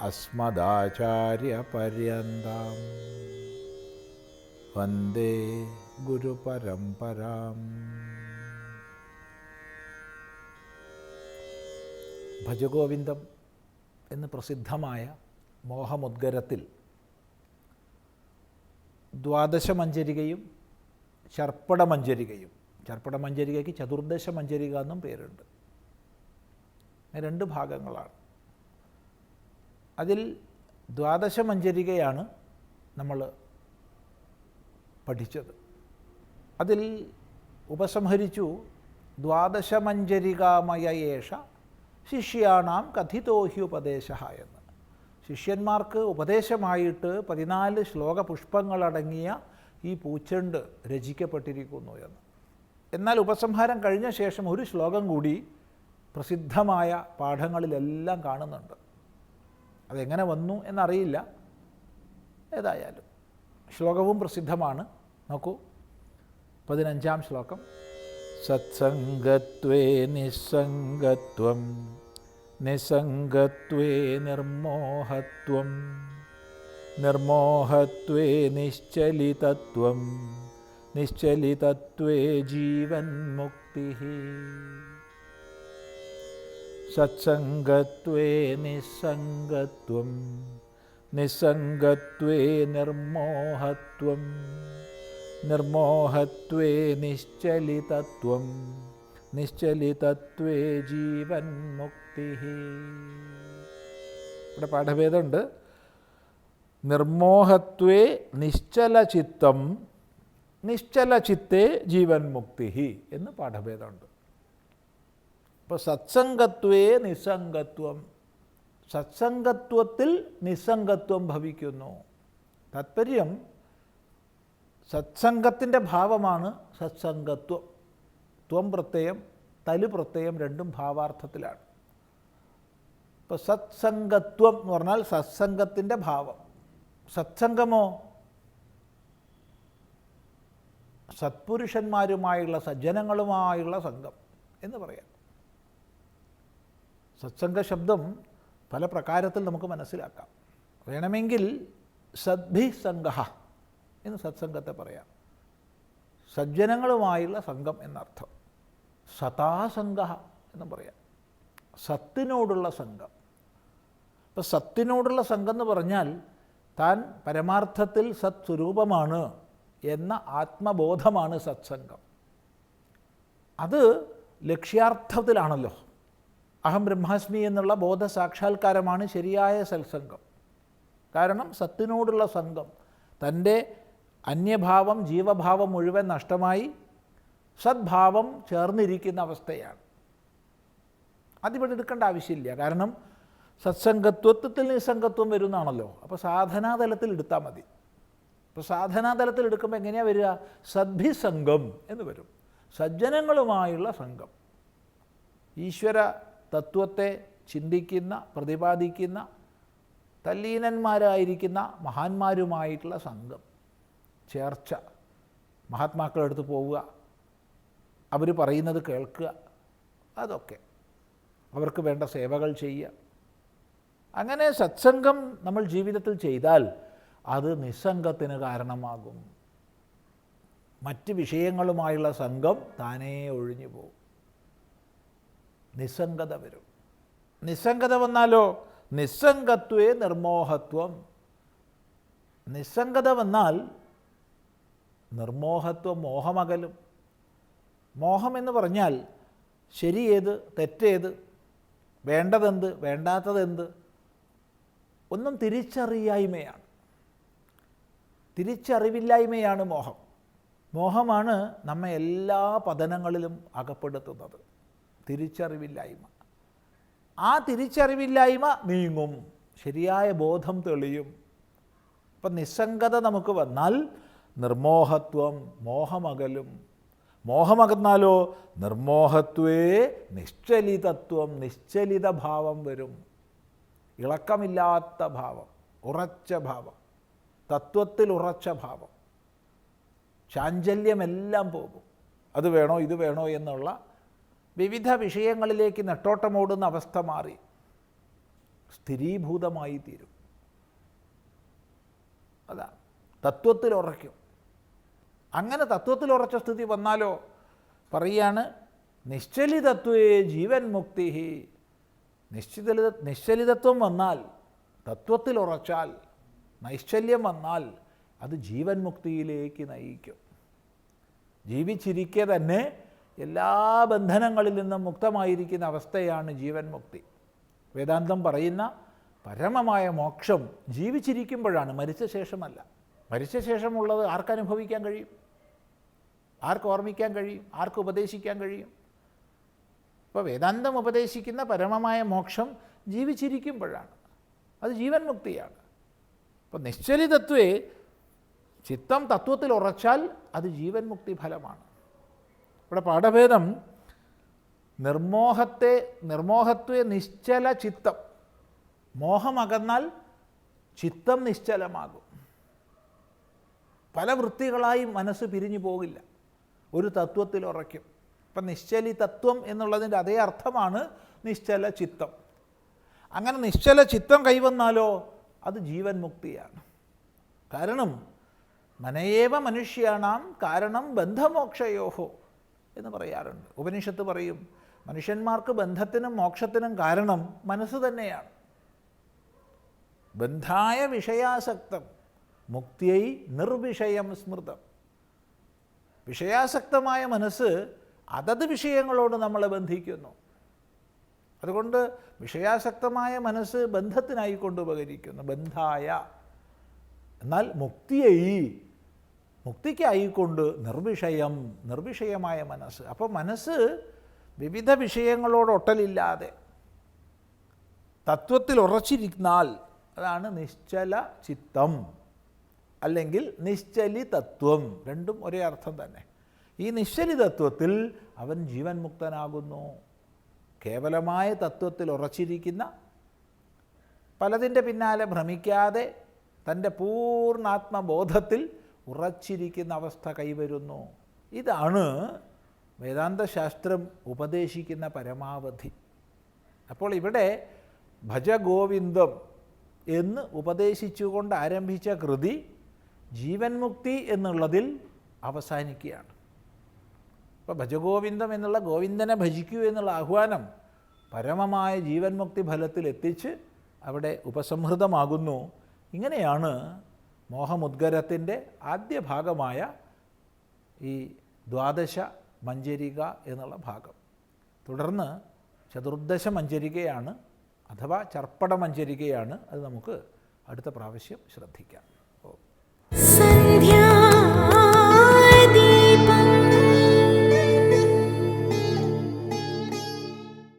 അസ്മദാചാര്യപര്യന്താം. വന്ദേ ഗുരുപരമ്പരാം. ഭജഗോവിന്ദം എന്ന് പ്രസിദ്ധമായ മോഹമുദ്ഗരത്തിൽ ദ്വാദശമഞ്ചരികയും ചർപ്പടമഞ്ചരികയും ചർപ്പടമഞ്ചരികയ്ക്ക് ചതുർദശ മഞ്ജരിക എന്നും പേരുണ്ട്. രണ്ട് ഭാഗങ്ങളാണ്. അതിൽ ദ്വാദശ മഞ്ചരികയാണ് നമ്മൾ പഠിച്ചത്. അതിൽ ഉപസംഹരിച്ചു ദ്വാദശമഞ്ജരികാമയ യേഷ ശിഷ്യാണാം കഥിതോഹി ഉപദേശ എന്ന് ശിഷ്യന്മാർക്ക് ഉപദേശമായിട്ട് പതിനാല് ശ്ലോക പുഷ്പങ്ങളടങ്ങിയ ഈ പൂച്ചെണ്ട് രചിക്കപ്പെട്ടിരിക്കുന്നു എന്ന്. എന്നാൽ ഉപസംഹാരം കഴിഞ്ഞ ശേഷം ഒരു ശ്ലോകം കൂടി പ്രസിദ്ധമായ പാഠങ്ങളിലെല്ലാം കാണുന്നുണ്ട്. അതെങ്ങനെ വന്നു എന്നറിയില്ല. ഏതായാലും ശ്ലോകവും പ്രസിദ്ധമാണ്. നോക്കൂ. പതിനഞ്ചാം ശ്ലോകം. സത്സംഗത്വേ നിസ്സംഗത്വം നിസ്സംഗത്വേ നിർമോഹത്വം നിർമോഹത്വേ നിശ്ചലിതത്വം നിശ്ചലിതത്വേ ജീവൻ മുക്തി സത്സംഗത്വേ നിസ്സംഗത്വം നിസ്സംഗത്വേ നിർമോഹത്വം നിർമോഹത്വേ നിശ്ചലിതത്വം നിശ്ചലിതത്വേ ജീവൻ മുക്തി ഇവിടെ പാഠഭേദമുണ്ട്. നിർമോഹത്വേ നിശ്ചലചിത്തം നിശ്ചലചിത്തേ ജീവൻ മുക്തി എന്ന് പാഠഭേദമുണ്ട്. അപ്പോൾ സത്സംഗത്വേ നിസ്സംഗത്വം. സത്സംഗത്വത്തിൽ നിസ്സംഗത്വം ഭവിക്കുന്നു. താത്പര്യം സത്സംഗത്തിന്റെ ഭാവമാണ് സത്സംഗത്വം. ത്വം പ്രത്യയം തലു പ്രത്യയം രണ്ടും ഭാവാർത്ഥത്തിലാണ്. ഇപ്പോൾ സത്സംഗത്വം എന്ന് പറഞ്ഞാൽ സത്സംഗത്തിന്റെ ഭാവം. സത്സംഗമോ? സത്പുരുഷന്മാരുമായുള്ള സജ്ജനങ്ങളുമായുള്ള സംഘം എന്ന് പറയാം. സത്സംഗ ശബ്ദം പല പ്രകാരത്തിൽ നമുക്ക് മനസ്സിലാക്കാം. വേണമെങ്കിൽ സദ്ഭിസംഗ എന്ന് സത്സംഗത്തെ പറയാം. സജ്ജനങ്ങളുമായുള്ള സംഘം എന്നർത്ഥം. സതാസംഗ എന്ന് പറയാം. സത്തിനോടുള്ള സംഘം. ഇപ്പം സത്തിനോടുള്ള സംഘം എന്ന് പറഞ്ഞാൽ താൻ പരമാർത്ഥത്തിൽ സത് സ്വരൂപമാണ് എന്ന ആത്മബോധമാണ് സത്സംഗം. അത് ലക്ഷ്യാർത്ഥത്തിലാണല്ലോ. അഹം ബ്രഹ്മാസ്മി എന്നുള്ള ബോധ സാക്ഷാത്കാരമാണ് ശരിയായ സത്സംഗം. കാരണം സത്തിനോടുള്ള സംഘം തന്റെ അന്യഭാവം ജീവഭാവം മുഴുവൻ നഷ്ടമായി സദ്ഭാവം ചേർന്നിരിക്കുന്ന അവസ്ഥയാണ്. അതിവിടെ എടുക്കേണ്ട ആവശ്യമില്ല. കാരണം സത്സംഗത്വത്വത്തിൽ നിസ്സംഗത്വം വരുന്നതാണല്ലോ അപ്പോൾ സാധനാതലത്തിൽ എടുത്താൽ മതി. അപ്പോൾ സാധനാതലത്തിൽ എടുക്കുമ്പോൾ എങ്ങനെയാണ് വരിക? സദ്ഭിസംഗം എന്ന് വരും. സജ്ജനങ്ങളുമായുള്ള സംഘം. ഈശ്വര തത്വത്തെ ചിന്തിക്കുന്ന പ്രതിപാദിക്കുന്ന തല്ലീനന്മാരായിരിക്കുന്ന മഹാന്മാരുമായിട്ടുള്ള സംഘം ചേർച്ച മഹാത്മാക്കളെടുത്ത് പോവുക അവർ പറയുന്നത് കേൾക്കുക അതൊക്കെ. അവർക്ക് വേണ്ട സേവകൾ ചെയ്യുക. അങ്ങനെ സത്സംഗം നമ്മൾ ജീവിതത്തിൽ ചെയ്താൽ അത് നിസ്സംഗത്തിന് കാരണമാകും. മറ്റ് വിഷയങ്ങളുമായുള്ള സംഘം താനേ ഒഴിഞ്ഞു പോകും. നിസ്സംഗത വരും. നിസ്സംഗത വന്നാലോ? നിസ്സംഗത്വേ നിർമോഹത്വം. നിസ്സംഗത വന്നാൽ നിർമോഹത്വം മോഹമകലും. മോഹം എന്ന് പറഞ്ഞാൽ ശരിയേത് തെറ്റേത് വേണ്ടതെന്ത് വേണ്ടാത്തതെന്ത് ഒന്നും തിരിച്ചറിയായ്മയാണ്. തിരിച്ചറിവില്ലായ്മയാണ് മോഹം. മോഹമാണ് നമ്മെ എല്ലാ പതനങ്ങളിലും അകപ്പെടുത്തുന്നത്. തിരിച്ചറിവില്ലായ്മ. ആ തിരിച്ചറിവില്ലായ്മ നീങ്ങും. ശരിയായ ബോധം തെളിയും. ഇപ്പം നിസ്സംഗത നമുക്ക് വന്നാൽ നിർമോഹത്വം മോഹമകലും. മോഹമകന്നാലോ നിർമോഹത്വേ നിശ്ചലിതത്വം നിശ്ചലിത ഭാവം വരും. ഇളക്കമില്ലാത്ത ഭാവം ഉറച്ച ഭാവം തത്വത്തിൽ ഉറച്ച ഭാവം. ചാഞ്ചല്യമെല്ലാം പോകും. അത് വേണോ ഇത് വേണോ എന്നുള്ള വിവിധ വിഷയങ്ങളിലേക്ക് നെട്ടോട്ടമോടുന്ന അവസ്ഥ മാറി. സ്ഥിരീഭൂതമായി തീരും. അതാ തത്വത്തിൽ ഉറയ്ക്കും. അങ്ങനെ തത്വത്തിൽ ഉറച്ച സ്ഥിതി വന്നാലോ? പറയാണ് നിശ്ചലിതത്വേ ജീവൻ മുക്തി നിശ്ചിതലിത നിശ്ചലിതത്വം വന്നാൽ തത്വത്തിൽ ഉറച്ചാൽ നൈശ്ചല്യം വന്നാൽ അത് ജീവൻ മുക്തിയിലേക്ക് നയിക്കും. ജീവിച്ചിരിക്കെ തന്നെ എല്ലാ ബന്ധനങ്ങളിൽ നിന്നും മുക്തമായിരിക്കുന്ന അവസ്ഥയാണ് ജീവൻ മുക്തി. വേദാന്തം പറയുന്ന പരമമായ മോക്ഷം ജീവിച്ചിരിക്കുമ്പോഴാണ്. മരിച്ച ശേഷമല്ല. മരിച്ച ശേഷമുള്ളത് ആർക്കനുഭവിക്കാൻ കഴിയും? ആർക്ക് ഓർമ്മിക്കാൻ കഴിയും? ആർക്ക് ഉപദേശിക്കാൻ കഴിയും? ഇപ്പോൾ വേദാന്തം ഉപദേശിക്കുന്ന പരമമായ മോക്ഷം ജീവിച്ചിരിക്കുമ്പോഴാണ്. അത് ജീവൻ മുക്തിയാണ്. അപ്പോൾ നിശ്ചലിതത്വേ ചിത്തം തത്വത്തിൽ ഉറച്ചാൽ അത് ജീവൻ മുക്തി ഫലമാണ്. ഇവിടെ പാഠഭേദം നിർമോഹത്തെ നിർമോഹത്വേ നിശ്ചല ചിത്തം. മോഹമകന്നാൽ ചിത്തം നിശ്ചലമാകും. പല വൃത്തികളായി മനസ്സ് പിരിഞ്ഞു പോകില്ല. ഒരു തത്വത്തിൽ ഉറയ്ക്കും. ഇപ്പം നിശ്ചലി തത്വം എന്നുള്ളതിന്റെ അതേ അർത്ഥമാണ് നിശ്ചല ചിത്തം. അങ്ങനെ നിശ്ചല ചിത്തം കൈവന്നാലോ അത് ജീവൻ മുക്തിയാണ്. കാരണം മനയേവ മനുഷ്യാണാം കാരണം ബന്ധമോക്ഷയോഹോ. എന്ന് പറയാറുണ്ട്. ഉപനിഷത്ത് പറയും മനുഷ്യന്മാർക്ക് ബന്ധത്തിനും മോക്ഷത്തിനും കാരണം മനസ്സ് തന്നെയാണ്. ബന്ധായ വിഷയാസക്തം മുക്തിയൈ നിർവിഷയം സ്മൃതം. വിഷയാസക്തമായ മനസ്സ് അതത് വിഷയങ്ങളോട് നമ്മളെ ബന്ധിക്കുന്നു. അതുകൊണ്ട് വിഷയാസക്തമായ മനസ്സ് ബന്ധത്തിനായിക്കൊണ്ട് ഉപകരിക്കുന്നു ബന്ധായ. എന്നാൽ മുക്തിയായി മുക്തിക്കായിക്കൊണ്ട് നിർവിഷയം നിർവിഷയമായ മനസ്സ്. അപ്പോൾ മനസ്സ് വിവിധ വിഷയങ്ങളോട് ഒട്ടലില്ലാതെ തത്വത്തിൽ ഉറച്ചിരുന്നാൽ അതാണ് നിശ്ചല ചിത്തം അല്ലെങ്കിൽ നിശ്ചലി തത്വം രണ്ടും ഒരേ അർത്ഥം തന്നെ. ഈ നിശ്ചലി തത്വത്തിൽ അവൻ ജീവൻ മുക്തനാകുന്നു. കേവലമായ തത്വത്തിൽ ഉറച്ചിരിക്കുന്ന പലതിന്റെ പിന്നാലെ ഭ്രമിക്കാതെ തന്റെ പൂർണാത്മബോധത്തിൽ ഉറച്ചിരിക്കുന്ന അവസ്ഥ കൈവരുന്നു. ഇതാണ് വേദാന്തശാസ്ത്രം ഉപദേശിക്കുന്ന പരമാവധി. അപ്പോൾ ഇവിടെ ഭജഗോവിന്ദം എന്ന് ഉപദേശിച്ചുകൊണ്ട് ആരംഭിച്ച കൃതി ജീവൻ മുക്തി എന്നുള്ളതിൽ അവസാനിക്കുകയാണ്. അപ്പോൾ ഭജഗോവിന്ദം എന്നുള്ള ഗോവിന്ദനെ ഭജിക്കൂ എന്നുള്ള ആഹ്വാനം പരമമായ ജീവൻ മുക്തി ഫലത്തിൽ എത്തിച്ച് അവിടെ ഉപസംഹൃതമാകുന്നു ഇങ്ങനെയാണ് മോഹമുദ്ഗരത്തിന്റെ ആദ്യ ഭാഗമായ ഈ ദ്വാദശ മഞ്ജരിക എന്നുള്ള ഭാഗം. തുടർന്ന് ചതുർദശ മഞ്ജരികയാണ് അഥവാ ചർപ്പട മഞ്ജരികയാണ് അത് നമുക്ക് അടുത്ത പ്രാവശ്യം ശ്രദ്ധിക്കാം.